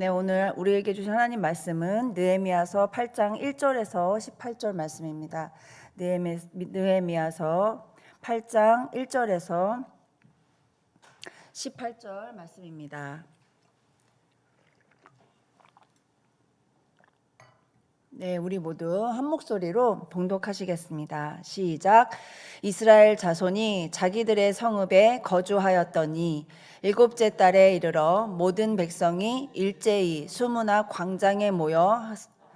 네, 오늘 우리에게 주신 하나님 말씀은 느헤미야서 8장 1절에서 18절 말씀입니다. 느헤미, 느헤미야서 8장 1절에서 18절 말씀입니다. 네, 우리 모두 한 목소리로 봉독하시겠습니다. 시작. 이스라엘 자손이 자기들의 성읍에 거주하였더니 일곱째 달에 이르러 모든 백성이 일제히 수무나 광장에 모여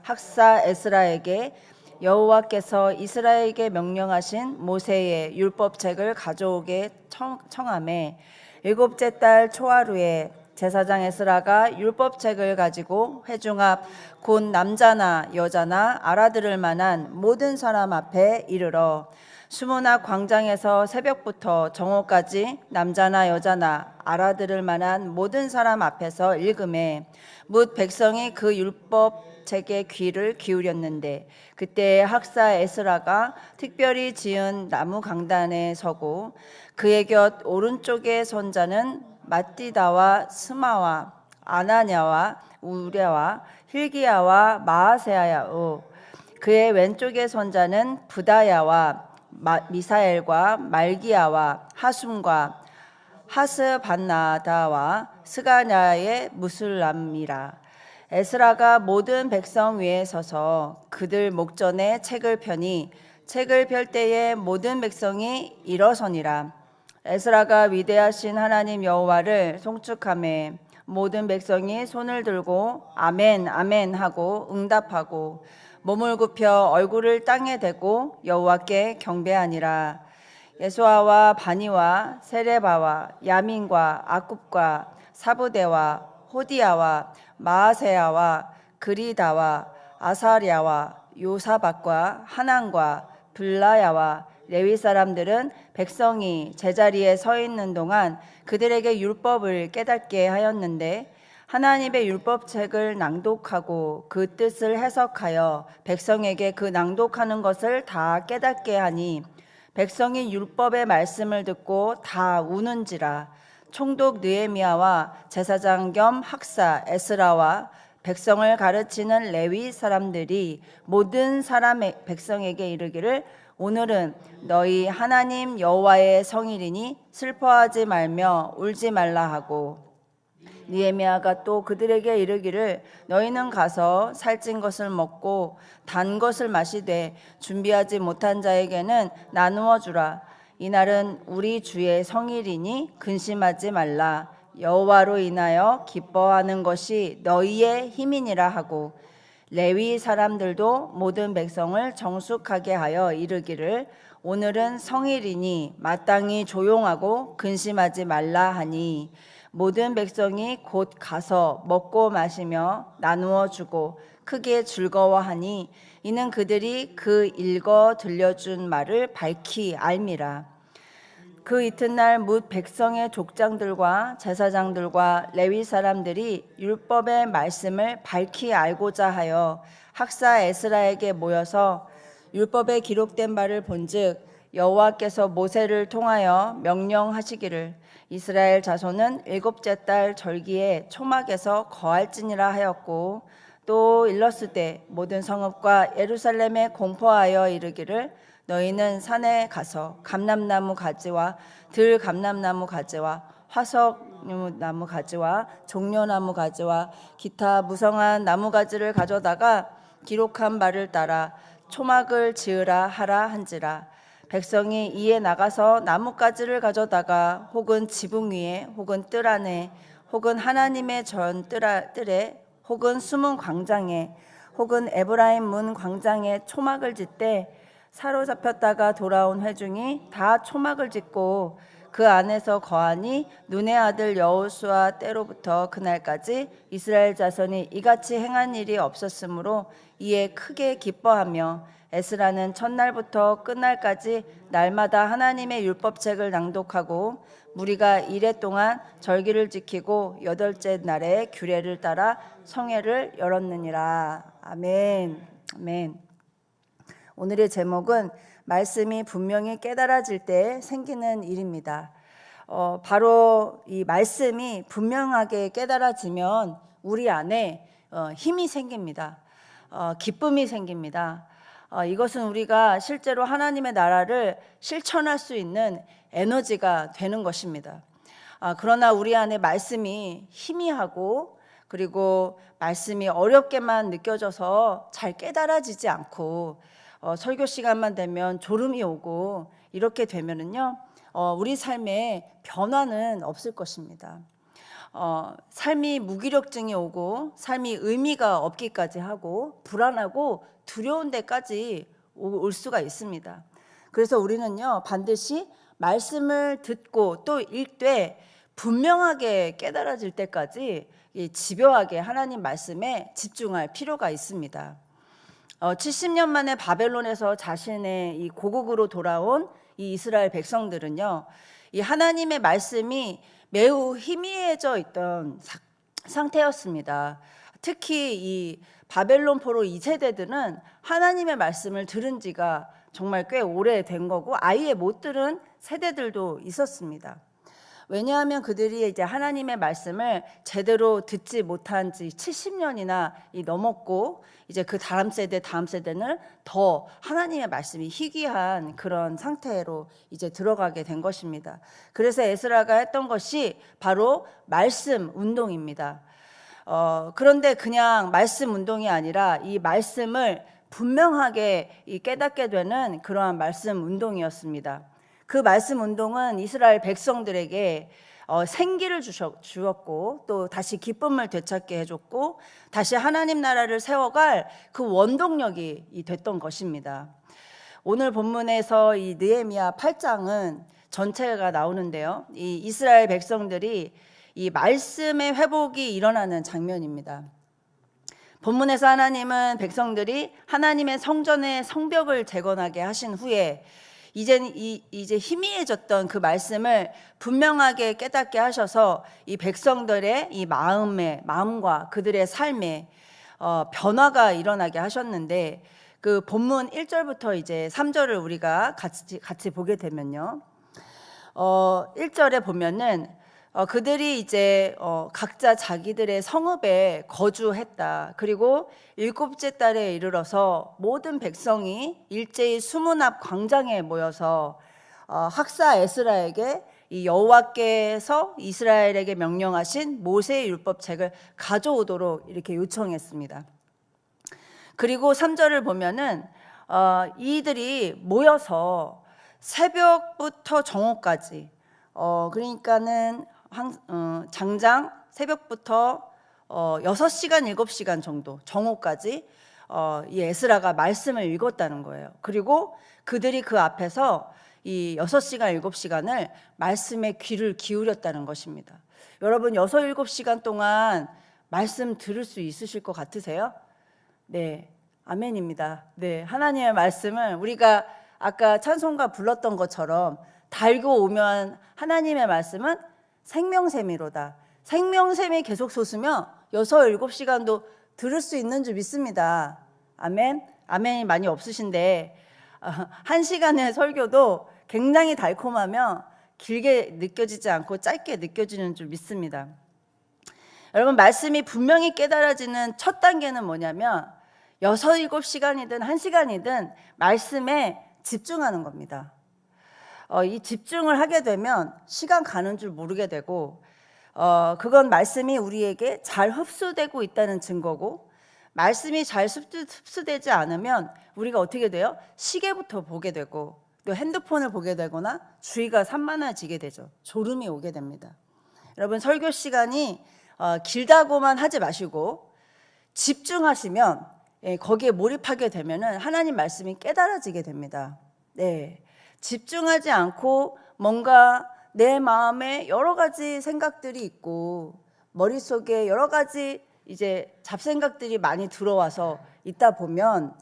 학사 에스라에게 여호와께서 이스라엘에게 명령하신 모세의 율법책을 가져오게 청, 청함에 일곱째 달 초하루에 제사장 에스라가 율법책을 가지고 회중 앞 곧 남자나 여자나 알아들을 만한 모든 사람 앞에 이르러 수모나 광장에서 새벽부터 정오까지 남자나 여자나 알아들을 만한 모든 사람 앞에서 읽음에 묻 백성이 그 율법책에 귀를 기울였는데 그때 학사 에스라가 특별히 지은 나무 강단에 서고 그의 곁 오른쪽에 선 자는 마띠다와 스마와 아나냐와 우랴와 힐기야와 마아세야요 그의 왼쪽에 선 자는 부다야와 미사엘과 말기야와 하숨과 하스반나다와 스가냐의 무술람이라. 에스라가 모든 백성 위에 서서 그들 목전에 책을 펴니 책을 펼 때에 모든 백성이 일어서니라 에스라가 위대하신 하나님 여호와를 송축함에 모든 백성이 손을 들고 아멘 아멘 하고 응답하고 몸을 굽혀 얼굴을 땅에 대고 여호와께 경배하니라. 예수아와 바니와 세레바와 야민과 아굽과 사부대와 호디야와 마아세야와 그리다와 아사리아와 요사박과 하난과 블라야와 레위 사람들은 백성이 제자리에 서 있는 동안 그들에게 율법을 깨닫게 하였는데 하나님의 율법책을 낭독하고 그 뜻을 해석하여 백성에게 그 낭독하는 것을 다 깨닫게 하니 백성이 율법의 말씀을 듣고 다 우는지라 총독 느헤미야와 제사장 겸 학사 에스라와 백성을 가르치는 레위 사람들이 모든 사람의 백성에게 이르기를 오늘은 너희 하나님 여호와의 성일이니 슬퍼하지 말며 울지 말라 하고 니에미아가 또 그들에게 이르기를 너희는 가서 살찐 것을 먹고 단 것을 마시되 준비하지 못한 자에게는 나누어 주라. 이날은 우리 주의 성일이니 근심하지 말라. 여호와로 인하여 기뻐하는 것이 너희의 힘이니라 하고 레위 사람들도 모든 백성을 정숙하게 하여 이르기를 오늘은 성일이니 마땅히 조용하고 근심하지 말라 하니 모든 백성이 곧 가서 먹고 마시며 나누어 주고 크게 즐거워하니 이는 그들이 그 읽어 들려준 말을 밝히 알미라. 그 이튿날 뭇 백성의 족장들과 제사장들과 레위 사람들이 율법의 말씀을 밝히 알고자 하여 학사 에스라에게 모여서 율법에 기록된 바를 본즉 여호와께서 모세를 통하여 명령하시기를 이스라엘 자손은 일곱째 달 절기에 초막에서 거할지니라 하였고 또 일렀으되 모든 성읍과 예루살렘에 공포하여 이르기를 너희는 산에 가서 감람나무 가지와 들 감람나무 가지와 화석 나무 가지와 종려나무 가지와 기타 무성한 나무 가지를 가져다가 기록한 바를 따라 초막을 지으라 하라 한지라. 백성이 이에 나가서 나뭇가지를 가져다가 혹은 지붕 위에 혹은 뜰 안에 혹은 하나님의 전 뜰에 혹은 숨은 광장에 혹은 에브라임 문 광장에 초막을 짓되 사로잡혔다가 돌아온 회중이 다 초막을 짓고 그 안에서 거하니 눈의 아들 여호수아 때로부터 그날까지 이스라엘 자손이 이같이 행한 일이 없었으므로 이에 크게 기뻐하며 에스라는 첫날부터 끝날까지 날마다 하나님의 율법책을 낭독하고 무리가 이래 동안 절기를 지키고 여덟째 날에 규례를 따라 성회를 열었느니라. 아멘. 아멘. 오늘의 제목은 말씀이 분명히 깨달아질 때 생기는 일입니다. 어, 바로 이 말씀이 분명하게 깨달아지면 우리 안에 어, 힘이 생깁니다. 어, 기쁨이 생깁니다. 어, 이것은 우리가 실제로 하나님의 나라를 실천할 수 있는 에너지가 되는 것입니다. 아, 그러나 우리 안에 말씀이 희미하고 그리고 말씀이 어렵게만 느껴져서 잘 깨달아지지 않고 어, 설교 시간만 되면 졸음이 오고 이렇게 되면은요 어, 우리 삶에 변화는 없을 것입니다. 어, 삶이 무기력증이 오고 삶이 의미가 없기까지 하고 불안하고 두려운 데까지 오- 올 수가 있습니다. 그래서 우리는요 반드시 말씀을 듣고 또 읽되 분명하게 깨달아질 때까지 이 집요하게 하나님 말씀에 집중할 필요가 있습니다. 어, 70년 만에 바벨론에서 자신의 이 고국으로 돌아온 이 이스라엘 백성들은요, 이 하나님의 말씀이 매우 희미해져 있던 사- 상태였습니다. 특히 이 바벨론 포로 2세대들은 하나님의 말씀을 들은 지가 정말 꽤 오래된 거고 아예 못 들은 세대들도 있었습니다. 왜냐하면 그들이 이제 하나님의 말씀을 제대로 듣지 못한 지 70년이나 넘었고 이제 그 다음 세대 다음 세대는 더 하나님의 말씀이 희귀한 그런 상태로 이제 들어가게 된 것입니다. 그래서 에스라가 했던 것이 바로 말씀 운동입니다. 어, 그런데 그냥 말씀 운동이 아니라 이 말씀을 분명하게 이 깨닫게 되는 그러한 말씀 운동이었습니다. 그 말씀 운동은 이스라엘 백성들에게 어, 생기를 주셨, 주었고 또 다시 기쁨을 되찾게 해줬고 다시 하나님 나라를 세워갈 그 원동력이 이 됐던 것입니다. 오늘 본문에서 이 느헤미야 8장은 전체가 나오는데요. 이 이스라엘 백성들이 이 말씀의 회복이 일어나는 장면입니다. 본문에서 하나님은 백성들이 하나님의 성전의 성벽을 재건하게 하신 후에 이제 이 이제 희미해졌던 그 말씀을 분명하게 깨닫게 하셔서 이 백성들의 이 마음의 마음과 그들의 삶에 어, 변화가 일어나게 하셨는데 그 본문 1절부터 이제 3절을 우리가 같이 같이 보게 되면요. 어, 1절에 보면은 어, 그들이 이제 어, 각자 자기들의 성읍에 거주했다. 그리고 일곱째 달에 이르러서 모든 백성이 일제히 수문 앞 광장에 모여서 어, 학사 에스라에게 이 여호와께서 이스라엘에게 명령하신 모세의 율법책을 가져오도록 이렇게 요청했습니다. 그리고 3절을 보면은 어, 이들이 모여서 새벽부터 정오까지 어, 그러니까는 항, 어, 장장 새벽부터 어, 6시간 7시간 정도 정오까지 어, 이 에스라가 말씀을 읽었다는 거예요. 그리고 그들이 그 앞에서 이 6시간 7시간을 말씀에 귀를 기울였다는 것입니다. 여러분 6, 7시간 동안 말씀 들을 수 있으실 것 같으세요? 네, 아멘입니다. 네, 하나님의 말씀을 우리가 아까 찬송가 불렀던 것처럼 달고 오면 하나님의 말씀은 생명샘이로다. 생명샘이 계속 솟으며 여섯 일곱 시간도 들을 수 있는 줄 믿습니다. 아멘. 아멘이 많이 없으신데 어, 한 시간의 설교도 굉장히 달콤하며 길게 느껴지지 않고 짧게 느껴지는 줄 믿습니다. 여러분 말씀이 분명히 깨달아지는 첫 단계는 뭐냐면 여섯 일곱 시간이든 한 시간이든 말씀에 집중하는 겁니다. 어, 이 집중을 하게 되면 시간 가는 줄 모르게 되고 어, 그건 말씀이 우리에게 잘 흡수되고 있다는 증거고 말씀이 잘 흡수, 흡수되지 않으면 우리가 어떻게 돼요? 시계부터 보게 되고 또 핸드폰을 보게 되거나 주의가 산만해지게 되죠. 졸음이 오게 됩니다. 여러분 설교 시간이 어, 길다고만 하지 마시고 집중하시면 예, 거기에 몰입하게 되면은 하나님 말씀이 깨달아지게 됩니다. 네. 집중하지 않고 뭔가 내 마음에 여러 가지 생각들이 있고 머릿속에 여러 가지 이제 잡생각들이 많이 들어와서 있다 보면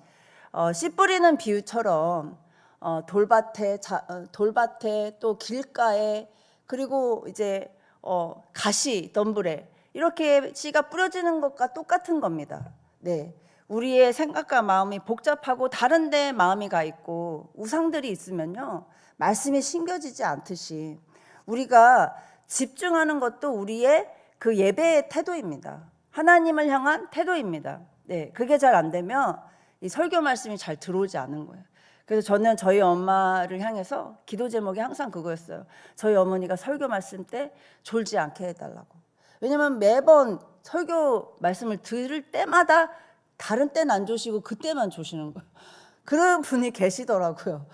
어, 씨 뿌리는 비유처럼 어, 돌밭에 자, 어, 돌밭에 또 길가에 그리고 이제 어, 가시 덤불에 이렇게 씨가 뿌려지는 것과 똑같은 겁니다. 네. 우리의 생각과 마음이 복잡하고 다른데 마음이 가 있고 우상들이 있으면요 말씀이 심겨지지 않듯이 우리가 집중하는 것도 우리의 그 예배의 태도입니다. 하나님을 향한 태도입니다. 네, 그게 잘 안 되면 이 설교 말씀이 잘 들어오지 않은 거예요. 그래서 저는 저희 엄마를 향해서 기도 제목이 항상 그거였어요. 저희 어머니가 설교 말씀 때 졸지 않게 해달라고. 왜냐면 매번 설교 말씀을 들을 때마다 다른 때는 안 조시고 그때만 조시는 거예요. 그런 분이 계시더라고요.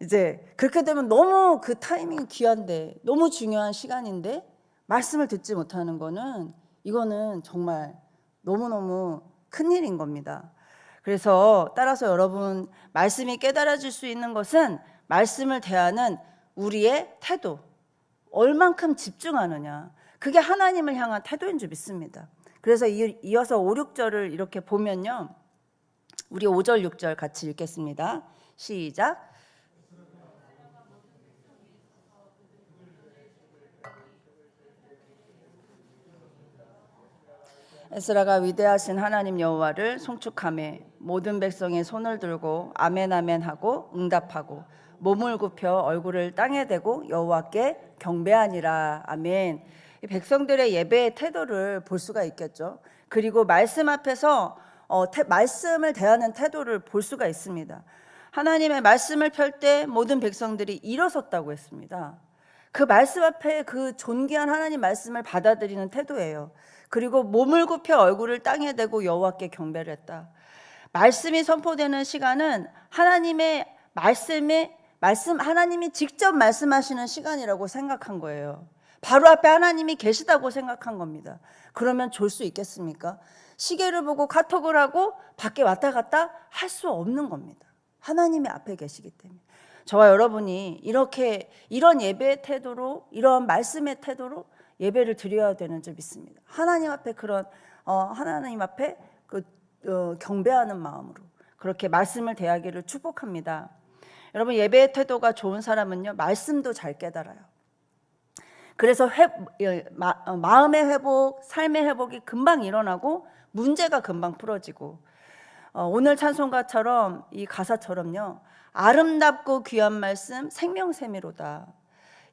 이제 그렇게 되면 너무 그 타이밍이 귀한데 너무 중요한 시간인데 말씀을 듣지 못하는 거는 이거는 정말 너무너무 큰일인 겁니다. 그래서 따라서 여러분 말씀이 깨달아질 수 있는 것은 말씀을 대하는 우리의 태도 얼만큼 집중하느냐 그게 하나님을 향한 태도인 줄 믿습니다. 그래서 이- 이어서 5, 6절을 이렇게 보면요. 우리 5절 6절 같이 읽겠습니다. 시작. 에스라가 위대하신 하나님 여호와를 송축함에 모든 백성이 손을 들고 아멘 아멘 하고 응답하고 몸을 굽혀 얼굴을 땅에 대고 여호와께 경배하니라 아멘. 이 백성들의 예배의 태도를 볼 수가 있겠죠. 그리고 말씀 앞에서 어, 태, 말씀을 대하는 태도를 볼 수가 있습니다. 하나님의 말씀을 펼 때 모든 백성들이 일어섰다고 했습니다. 그 말씀 앞에 그 존귀한 하나님 말씀을 받아들이는 태도예요. 그리고 몸을 굽혀 얼굴을 땅에 대고 여호와께 경배를 했다. 말씀이 선포되는 시간은 하나님의 말씀에 말씀 하나님이 직접 말씀하시는 시간이라고 생각한 거예요. 바로 앞에 하나님이 계시다고 생각한 겁니다. 그러면 졸 수 있겠습니까? 시계를 보고 카톡을 하고 밖에 왔다 갔다 할 수 없는 겁니다. 하나님이 앞에 계시기 때문에. 저와 여러분이 이렇게 이런 예배의 태도로 이런 말씀의 태도로 예배를 드려야 되는 줄 믿습니다. 하나님 앞에 그런 어, 하나님 앞에 그 어, 경배하는 마음으로 그렇게 말씀을 대하기를 축복합니다. 여러분 예배의 태도가 좋은 사람은요 말씀도 잘 깨달아요. 그래서 회, 예, 마, 어, 마음의 회복, 삶의 회복이 금방 일어나고 문제가 금방 풀어지고 어, 오늘 찬송가처럼 이 가사처럼요 아름답고 귀한 말씀 생명샘이로다.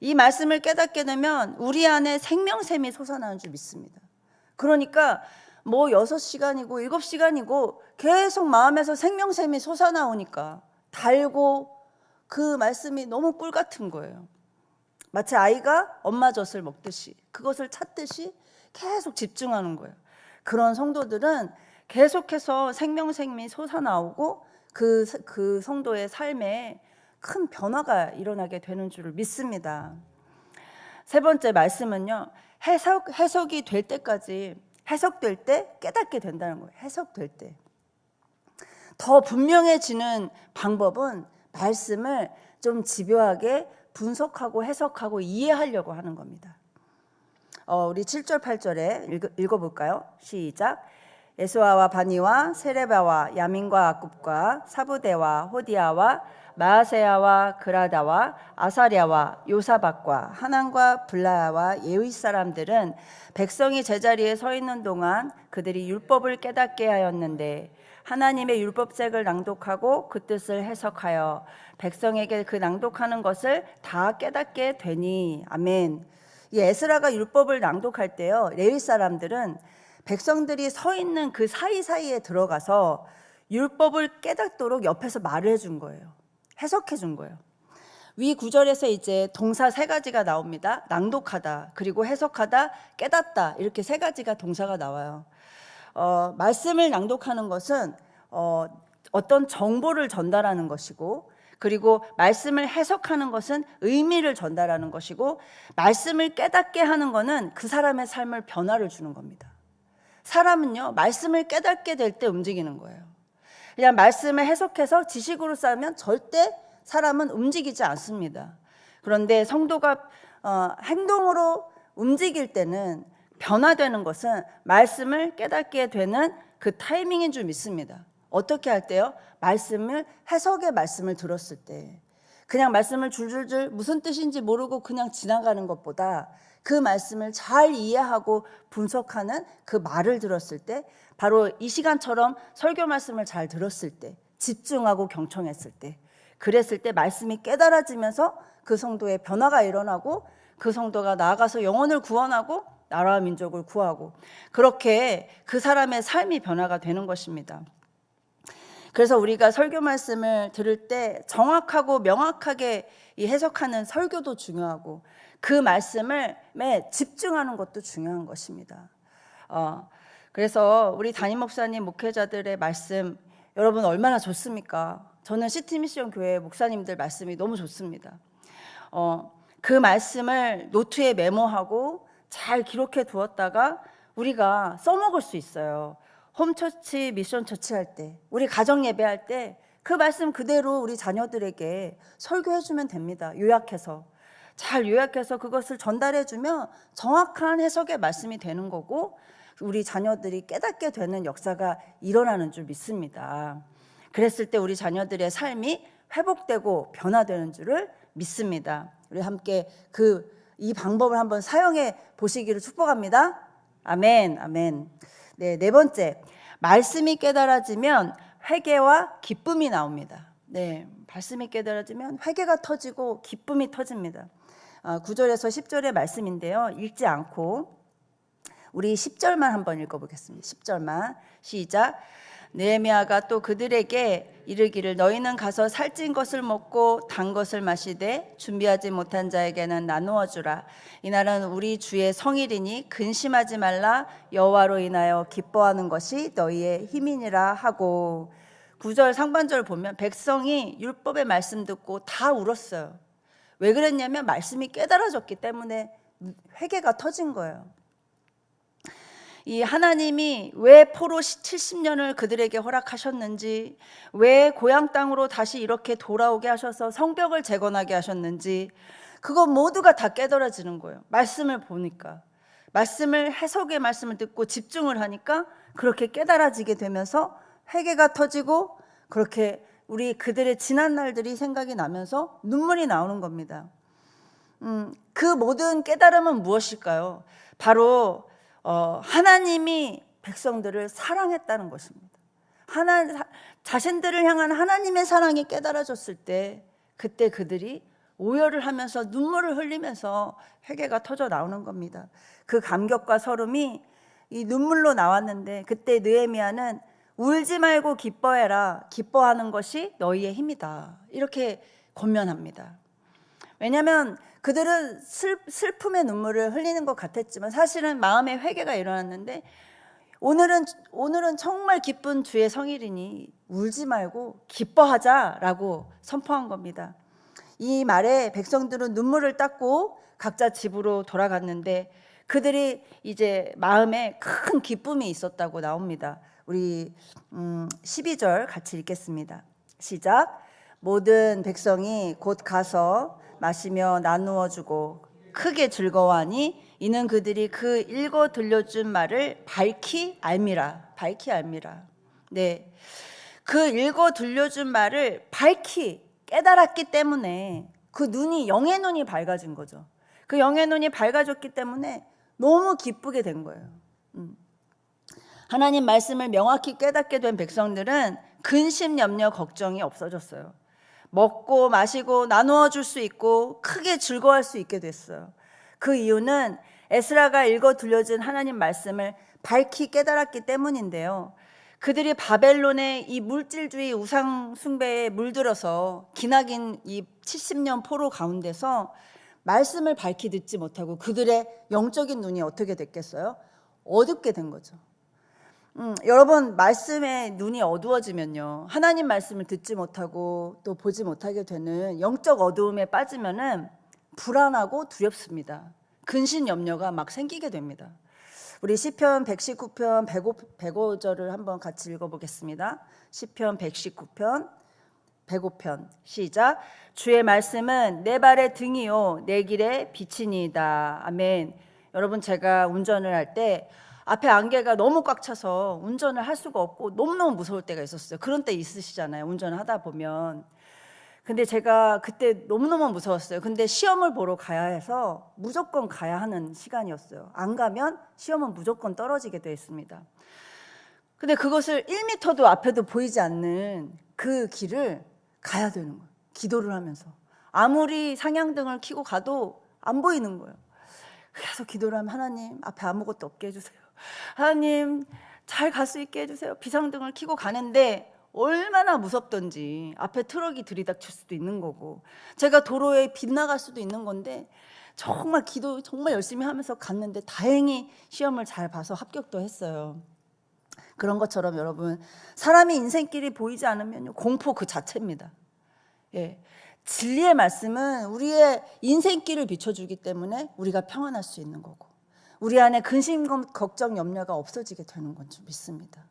이 말씀을 깨닫게 되면 우리 안에 생명샘이 솟아나는 줄 믿습니다. 그러니까 뭐 여섯 시간이고 일곱 시간이고 계속 마음에서 생명샘이 솟아나오니까 달고 그 말씀이 너무 꿀 같은 거예요. 마치 아이가 엄마 젖을 먹듯이 그것을 찾듯이 계속 집중하는 거예요. 그런 성도들은 계속해서 생명샘이 솟아나오고 그, 그 성도의 삶에 큰 변화가 일어나게 되는 줄을 믿습니다. 세 번째 말씀은요, 해석, 해석이 될 때까지, 해석될 때 깨닫게 된다는 거예요. 해석될 때. 더 분명해지는 방법은 말씀을 좀 집요하게 분석하고 해석하고 이해하려고 하는 겁니다. 어, 우리 7절, 8절에 읽어, 읽어볼까요? 시작. 에스와와 바니와 세레바와 야민과 아굽과 사부대와 호디아와 마아세야와 그라다와 아사랴와 요사박과 하난과 블라야와 예의 사람들은 백성이 제자리에 서 있는 동안 그들이 율법을 깨닫게 하였는데 하나님의 율법책을 낭독하고 그 뜻을 해석하여 백성에게 그 낭독하는 것을 다 깨닫게 되니 아멘. 이 에스라가 율법을 낭독할 때요 레위 사람들은 백성들이 서 있는 그 사이 사이에 들어가서 율법을 깨닫도록 옆에서 말을 해준 거예요. 해석해 준 거예요. 위 구절에서 이제 동사 세 가지가 나옵니다. 낭독하다, 그리고 해석하다, 깨닫다 이렇게 세 가지가 동사가 나와요. 어, 말씀을 낭독하는 것은 어, 어떤 정보를 전달하는 것이고, 그리고 말씀을 해석하는 것은 의미를 전달하는 것이고, 말씀을 깨닫게 하는 것은 그 사람의 삶을 변화를 주는 겁니다. 사람은요, 말씀을 깨닫게 될 때 움직이는 거예요. 그냥 말씀을 해석해서 지식으로 쌓으면 절대 사람은 움직이지 않습니다. 그런데 성도가 어, 행동으로 움직일 때는 변화되는 것은 말씀을 깨닫게 되는 그 타이밍인 줄 믿습니다. 어떻게 할 때요? 말씀을 해석의 말씀을 들었을 때 그냥 말씀을 줄줄줄 무슨 뜻인지 모르고 그냥 지나가는 것보다 그 말씀을 잘 이해하고 분석하는 그 말을 들었을 때 바로 이 시간처럼 설교 말씀을 잘 들었을 때 집중하고 경청했을 때 그랬을 때 말씀이 깨달아지면서 그 성도의 변화가 일어나고 그 성도가 나아가서 영혼을 구원하고 나라와 민족을 구하고 그렇게 그 사람의 삶이 변화가 되는 것입니다. 그래서 우리가 설교 말씀을 들을 때 정확하고 명확하게 이 해석하는 설교도 중요하고 그 말씀을 매 집중하는 것도 중요한 것입니다. 어, 그래서 우리 담임 목사님 목회자들의 말씀 여러분 얼마나 좋습니까? 저는 시티 미션 교회 목사님들 말씀이 너무 좋습니다. 어, 그 말씀을 노트에 메모하고 잘 기록해 두었다가 우리가 써먹을 수 있어요. 홈처치, 미션 처치 할 때, 우리 가정 예배할 때 그 말씀 그대로 우리 자녀들에게 설교해 주면 됩니다. 요약해서. 잘 요약해서 그것을 전달해 주면 정확한 해석의 말씀이 되는 거고 우리 자녀들이 깨닫게 되는 역사가 일어나는 줄 믿습니다. 그랬을 때 우리 자녀들의 삶이 회복되고 변화되는 줄을 믿습니다. 우리 함께 그 이 방법을 한번 사용해 보시기를 축복합니다. 아멘, 아멘. 네, 네 번째. 말씀이 깨달아지면 회개와 기쁨이 나옵니다. 네, 말씀이 깨달아지면 회개가 터지고 기쁨이 터집니다. 아, 9절에서 10절의 말씀인데요. 읽지 않고 우리 10절만 한번 읽어보겠습니다. 10절만 시작. 느헤미야가 또 그들에게 이르기를 너희는 가서 살찐 것을 먹고 단 것을 마시되 준비하지 못한 자에게는 나누어 주라 이 날은 우리 주의 성일이니 근심하지 말라 여호와로 인하여 기뻐하는 것이 너희의 힘이니라 하고 9절 상반절 보면 백성이 율법의 말씀 듣고 다 울었어요. 왜 그랬냐면 말씀이 깨달아졌기 때문에 회개가 터진 거예요. 이 하나님이 왜 포로 70년을 그들에게 허락하셨는지, 왜 고향 땅으로 다시 이렇게 돌아오게 하셔서 성벽을 재건하게 하셨는지, 그거 모두가 다 깨달아지는 거예요. 말씀을 보니까. 말씀을 해석의 말씀을 듣고 집중을 하니까 그렇게 깨달아지게 되면서 회개가 터지고 그렇게 우리 그들의 지난 날들이 생각이 나면서 눈물이 나오는 겁니다. 음, 그 모든 깨달음은 무엇일까요? 바로 어, 하나님이 백성들을 사랑했다는 것입니다. 하나 자신들을 향한 하나님의 사랑이 깨달아졌을 때 그때 그들이 오열을 하면서 눈물을 흘리면서 회개가 터져 나오는 겁니다. 그 감격과 설움이 이 눈물로 나왔는데 그때 느헤미야는 울지 말고 기뻐해라. 기뻐하는 것이 너희의 힘이다. 이렇게 권면합니다. 왜냐하면 그들은 슬, 슬픔의 눈물을 흘리는 것 같았지만 사실은 마음의 회개가 일어났는데 오늘은 오늘은 정말 기쁜 주의 성일이니 울지 말고 기뻐하자라고 선포한 겁니다. 이 말에 백성들은 눈물을 닦고 각자 집으로 돌아갔는데 그들이 이제 마음에 큰 기쁨이 있었다고 나옵니다. 우리 음, 12절 같이 읽겠습니다. 시작. 모든 백성이 곧 가서 마시며 나누어 주고 크게 즐거워하니 이는 그들이 그 읽어 들려준 말을 밝히 알미라. 밝히 알미라. 네. 그 읽어 들려준 말을 밝히 깨달았기 때문에 그 눈이 영의 눈이 밝아진 거죠. 그 영의 눈이 밝아졌기 때문에 너무 기쁘게 된 거예요. 음. 하나님 말씀을 명확히 깨닫게 된 백성들은 근심, 염려, 걱정이 없어졌어요. 먹고 마시고 나누어 줄 수 있고 크게 즐거워할 수 있게 됐어요. 그 이유는 에스라가 읽어 들려준 하나님 말씀을 밝히 깨달았기 때문인데요. 그들이 바벨론의 이 물질주의 우상 숭배에 물들어서 기나긴 이 70년 포로 가운데서 말씀을 밝히 듣지 못하고 그들의 영적인 눈이 어떻게 됐겠어요? 어둡게 된 거죠. 음, 여러분 말씀에 눈이 어두워지면요 하나님 말씀을 듣지 못하고 또 보지 못하게 되는 영적 어두움에 빠지면은 불안하고 두렵습니다. 근심 염려가 막 생기게 됩니다. 우리 시편 119편 105, 105절을 한번 같이 읽어 보겠습니다. 시편 119편 105편 시작 주의 말씀은 내 발의 등이요 내 길의 빛이니이다. 아멘. 여러분 제가 운전을 할때 앞에 안개가 너무 꽉 차서 운전을 할 수가 없고 너무너무 무서울 때가 있었어요. 그런 때 있으시잖아요. 운전을 하다 보면. 근데 제가 그때 너무너무 무서웠어요. 근데 시험을 보러 가야 해서 무조건 가야 하는 시간이었어요. 안 가면 시험은 무조건 떨어지게 되어 있습니다. 근데 그것을 1미터도 앞에도 보이지 않는 그 길을 가야 되는 거예요. 기도를 하면서. 아무리 상향등을 켜고 가도 안 보이는 거예요. 계속 기도를 하면 하나님 앞에 아무것도 없게 해주세요. 하나님 잘 갈 수 있게 해주세요. 비상등을 켜고 가는데 얼마나 무섭던지 앞에 트럭이 들이닥칠 수도 있는 거고 제가 도로에 빗나갈 수도 있는 건데 정말 기도 정말 열심히 하면서 갔는데 다행히 시험을 잘 봐서 합격도 했어요. 그런 것처럼 여러분 사람이 인생길이 보이지 않으면 공포 그 자체입니다. 예. 진리의 말씀은 우리의 인생길을 비춰주기 때문에 우리가 평안할 수 있는 거고 우리 안에 근심 걱정 염려가 없어지게 되는 건줄 믿습니다.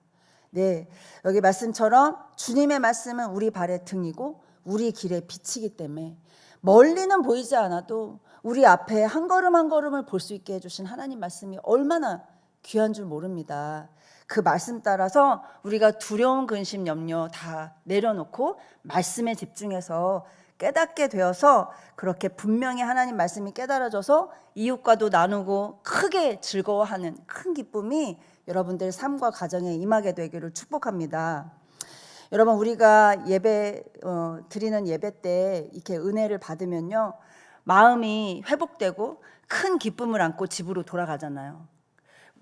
네, 여기 말씀처럼 주님의 말씀은 우리 발의 등이고 우리 길의 빛이기 때문에 멀리는 보이지 않아도 우리 앞에 한 걸음 한 걸음을 볼 수 있게 해주신 하나님 말씀이 얼마나 귀한 줄 모릅니다. 그 말씀 따라서 우리가 두려운 근심 염려 다 내려놓고 말씀에 집중해서 깨닫게 되어서 그렇게 분명히 하나님 말씀이 깨달아져서 이웃과도 나누고 크게 즐거워하는 큰 기쁨이 여러분들 삶과 가정에 임하게 되기를 축복합니다. 여러분 우리가 예배 어, 드리는 예배 때 이렇게 은혜를 받으면요 마음이 회복되고 큰 기쁨을 안고 집으로 돌아가잖아요.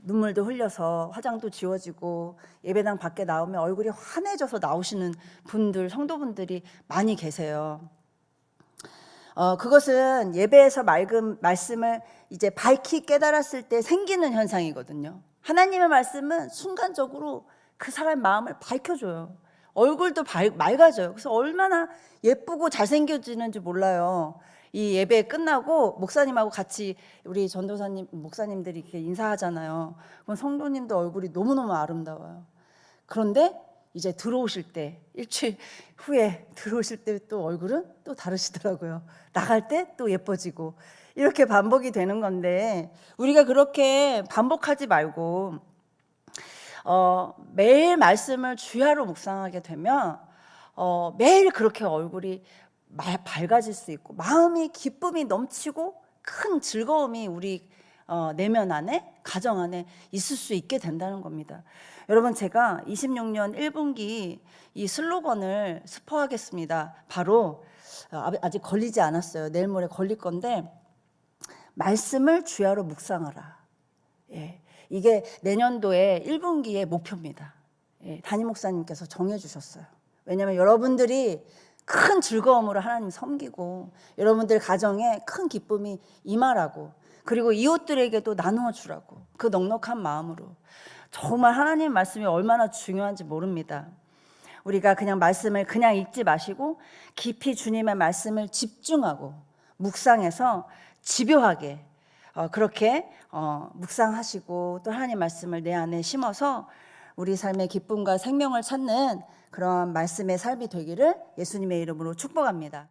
눈물도 흘려서 화장도 지워지고 예배당 밖에 나오면 얼굴이 환해져서 나오시는 분들 성도분들이 많이 계세요. 어, 그것은 예배에서 맑은 말씀을 이제 밝히 깨달았을 때 생기는 현상이거든요. 하나님의 말씀은 순간적으로 그 사람 마음을 밝혀줘요. 얼굴도 밝, 맑아져요. 그래서 얼마나 예쁘고 잘생겨지는지 몰라요. 이 예배 끝나고 목사님하고 같이 우리 전도사님, 목사님들이 이렇게 인사하잖아요. 그럼 성도님도 얼굴이 너무너무 아름다워요. 그런데 이제 들어오실 때 일주일 후에 들어오실 때 또 얼굴은 또 다르시더라고요. 나갈 때 또 예뻐지고 이렇게 반복이 되는 건데 우리가 그렇게 반복하지 말고 어, 매일 말씀을 주야로 묵상하게 되면 어, 매일 그렇게 얼굴이 마- 밝아질 수 있고 마음이 기쁨이 넘치고 큰 즐거움이 우리 어, 내면 안에 가정 안에 있을 수 있게 된다는 겁니다. 여러분 제가 26년 1분기 이 슬로건을 스포하겠습니다. 바로 어, 아직 걸리지 않았어요. 내일 모레 걸릴 건데 말씀을 주야로 묵상하라. 예, 이게 내년도에 1분기의 목표입니다. 예, 담임 목사님께서 정해 주셨어요. 왜냐하면 여러분들이 큰 즐거움으로 하나님 섬기고 여러분들 가정에 큰 기쁨이 임하라고 그리고 이웃들에게도 나누어 주라고 그 넉넉한 마음으로 정말 하나님 말씀이 얼마나 중요한지 모릅니다. 우리가 그냥 말씀을 그냥 읽지 마시고 깊이 주님의 말씀을 집중하고 묵상해서 집요하게 어, 그렇게 어, 묵상하시고 또 하나님 말씀을 내 안에 심어서 우리 삶의 기쁨과 생명을 찾는 그런 말씀의 삶이 되기를 예수님의 이름으로 축복합니다.